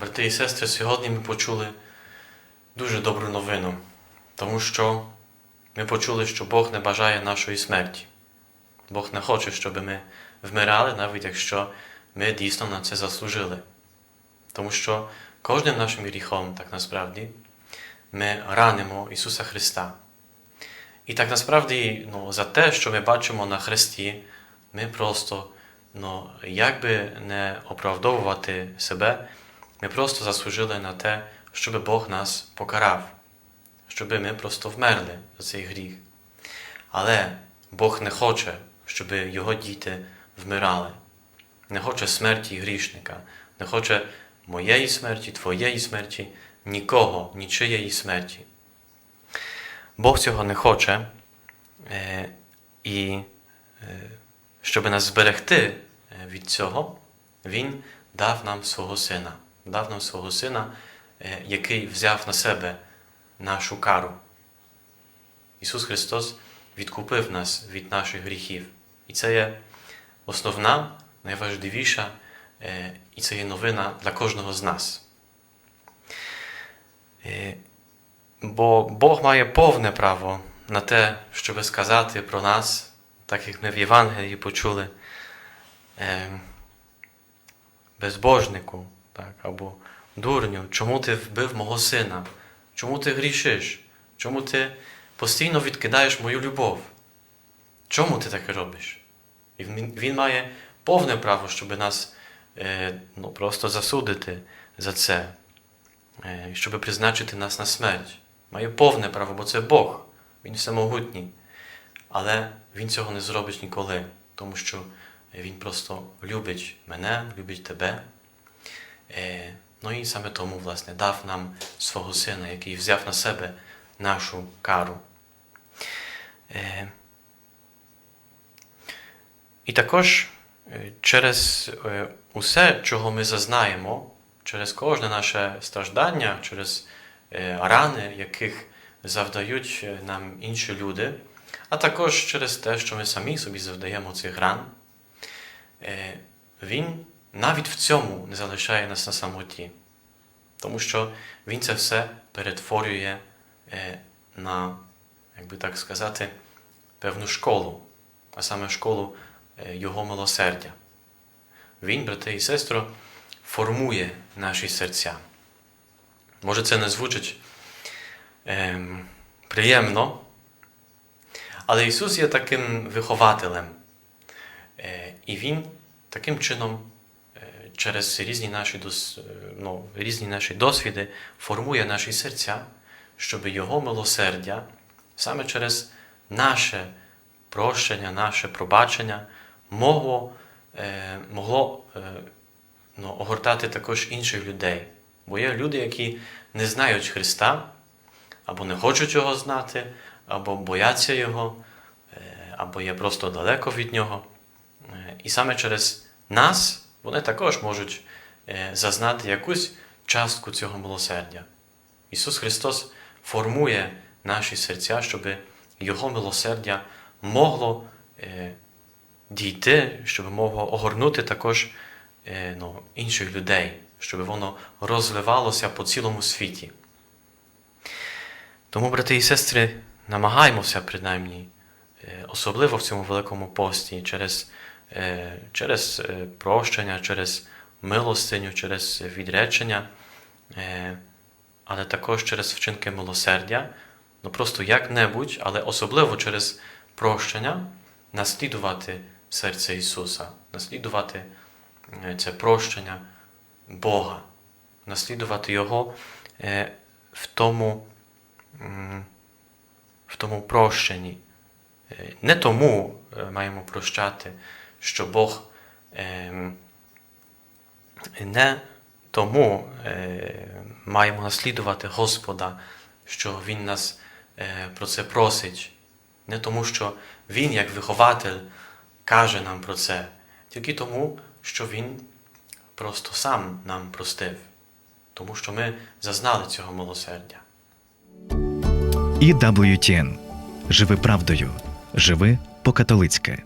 Брати і сестри, сьогодні ми почули дуже добру новину, тому що ми почули, що Бог не бажає нашої смерті. Бог не хоче, щоб ми вмирали, навіть якщо ми дійсно на це заслужили. Тому що кожним нашим гріхом, так насправді, ми ранимо Ісуса Христа. І так насправді ну, за те, що ми бачимо на Христі, ми просто, ну, як би не оправдовувати себе, ми просто заслужили на те, щоб Бог нас покарав, щоб ми просто вмерли за цей гріх. Але Бог не хоче, щоб Його діти вмирали. Не хоче смерті грішника, не хоче моєї смерті, твоєї смерті, нікого, нічиєї смерті. Бог цього не хоче, е, і е, щоб нас зберегти е, від цього, Він дав нам свого сина, дав нам свого сина, е, який взяв на себе нашу кару. Ісус Христос відкупив нас від наших гріхів. І це є основна, найважливіша, е, і це є новина для кожного з нас. Е, Бо Бог має повне право на те, щоб сказати про нас, так як ми в Євангелії почули, безбожнику так, або дурню, чому ти вбив мого сина? Чому ти грішиш? Чому ти постійно відкидаєш мою любов? Чому ти таке робиш? І він, має повне право, щоб нас е, ну, просто засудити за це, е, щоб призначити нас на смерть. Має повне право, бо це Бог, Він всемогутній. Але Він цього не зробить ніколи, тому що Він просто любить мене, любить тебе. Е, ну і саме тому, власне, дав нам свого сина, який взяв на себе нашу кару. Е, і також е, через усе, чого ми зазнаємо, через кожне наше страждання, через рани, яких завдають нам інші люди, а також через те, що ми самі собі завдаємо цих ран, Він навіть в цьому не залишає нас на самоті, тому що Він це все перетворює е, на, як би так сказати, певну школу, а саме школу е, Його милосердя. Він, брати і сестри, формує наші серця. Може, це не звучить ем, приємно, але Ісус є таким вихователем. Е, і Він таким чином через різні наші, дос, е, ну, різні наші досвіди формує наші серця, щоб Його милосердя саме через наше прощення, наше пробачення могло, е, могло е, ну, огортати також інших людей. Бо є люди, які не знають Христа, або не хочуть Його знати, або бояться Його, е, або є просто далеко від Нього. Е, І саме через нас вони також можуть е, зазнати якусь частку цього милосердя. Ісус Христос формує наші серця, щоб Його милосердя могло е, дійти, щоб могло огорнути також е, ну, інших людей, щоб воно розливалося по цілому світі. Тому, брати і сестри, намагаємося принаймні, особливо в цьому великому пості, через, через е, прощення, через милостиню, через відречення, е, але також через вчинки милосердя, ну просто як-небудь, але особливо через прощення, наслідувати серце Ісуса, наслідувати е, це прощення Бога, наслідувати Його е, в тому, в тому прощенні. Е, Не тому е, маємо прощати, що Бог ем, не тому е, маємо наслідувати Господа, що Він нас е, про це просить, не тому, що Він, як вихователь, каже нам про це, тільки тому, що Він просто сам нам простив, тому що ми зазнали цього милосердя. І WTN. Живи правдою. Живи по-католицьки.